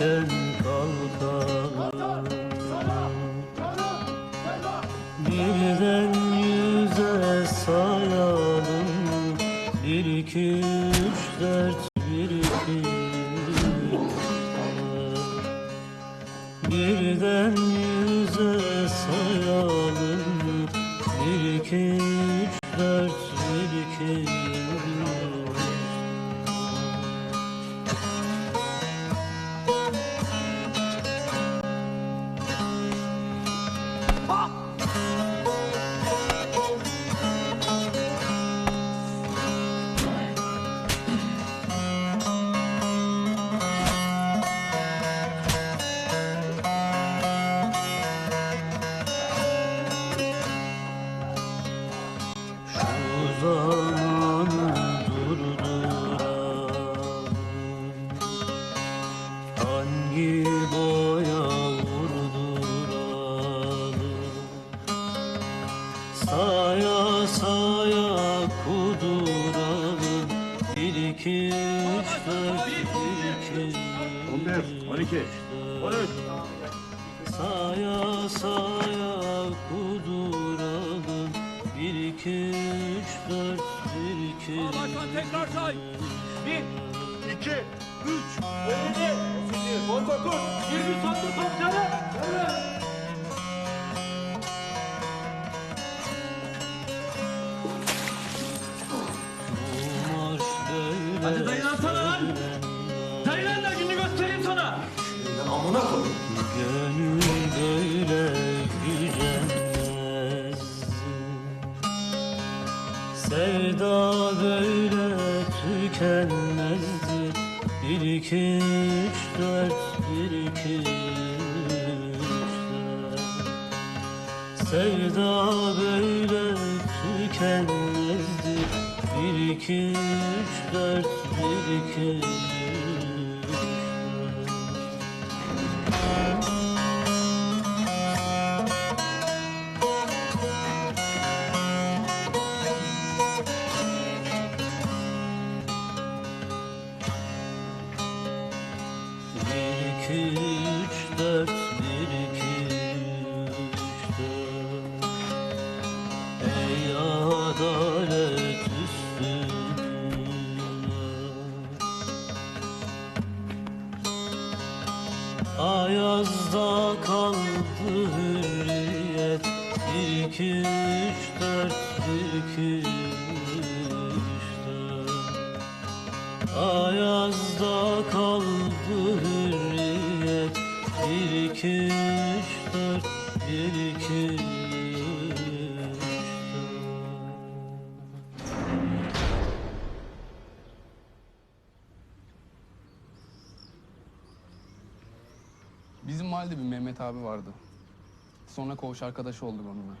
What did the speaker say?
erken kalkalım Birden yüze sayalım. Bir iki üç dört bir iki. Birden yüze sayalım. Bir iki üç dört bir iki Saya saya kuduralım Bir iki üç dört bir iki 11, 12, 13. Saya saya kuduralım Bir iki üç dört bir iki Başkan tekrar say. Bir, 2, 3, 17, 18, 19, 20 sonunda topları. Evet. Hadi dayansana lan. Dayan da gününü göstereyim sana. Gönül böyle gücenmez Sevda böyle tükenmezdi Bir iki üç dört bir iki üç dört Sevda böyle tükenmezdi Bir iki üç dört bir iki Bir iki üç dört bir iki üç Ey adalet Ayazda kaldı hürriyet. Bir iki üç dört iki üç dört Ayazda kaldı hürriyet. Bir iki üç dört bir iki Bizim mahallede bir Mehmet abi vardı. Sonra koğuş arkadaşı olduk onunla.